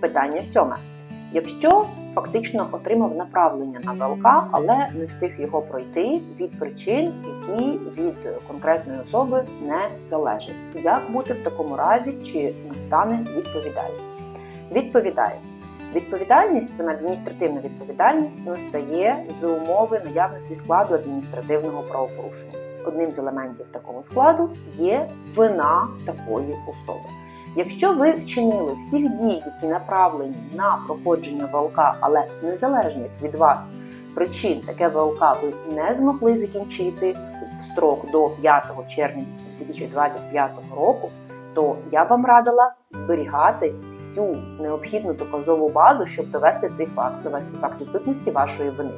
Питання сьоме. Якщо фактично отримав направлення на ВЛК, але не встиг його пройти від причин, які від конкретної особи не залежать. Як бути в такому разі, чи настане відповідальність? Відповідаю. Відповідальність, саме адміністративна відповідальність, настає з умови наявності складу адміністративного правопорушення. Одним з елементів такого складу є вина такої особи. Якщо ви вчинили всіх дій, які направлені на проходження ВЛК, але з незалежних від вас причин таке ВЛК ви не змогли закінчити в строк до 5 червня 2025 року, то я вам радила зберігати всю необхідну доказову базу, щоб довести цей факт, довести факт відсутності вашої вини.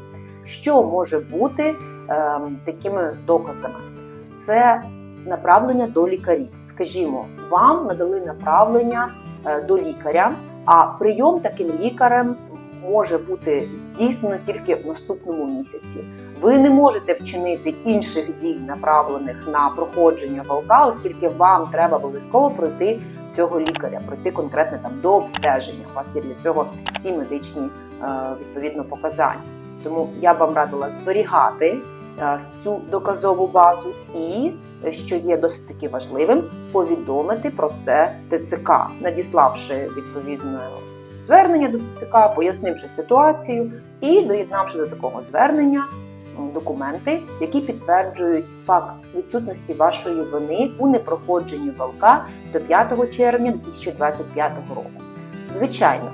Що може бути ем, такими доказами? Це направлення до лікарів. Скажімо, вам надали направлення е, до лікаря, а прийом таким лікарем може бути здійснено тільки в наступному місяці. Ви не можете вчинити інших дій, направлених на проходження ВЛК, оскільки вам треба обов'язково пройти цього лікаря, пройти конкретне там до обстеження. У вас є для цього всі медичні е, відповідно показання. Тому я б вам радила зберігати е, цю доказову базу і, що є досить таки важливим, повідомити про це ТЦК, надіславши відповідне звернення до ТЦК, пояснивши ситуацію і доєднавши до такого звернення документи, які підтверджують факт відсутності вашої вини у непроходженні ВЛК до 5 червня 2025 року. Звичайно,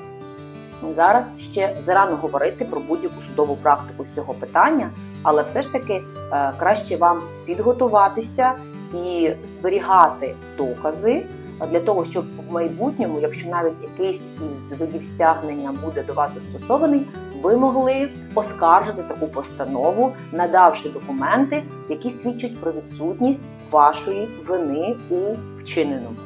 зараз ще зарано говорити про будь-яку судову практику з цього питання, але все ж таки е, краще вам підготуватися і зберігати докази для того, щоб в майбутньому, якщо навіть якийсь із видів стягнення буде до вас застосований, ви могли оскаржити таку постанову, надавши документи, які свідчать про відсутність вашої вини у вчиненому.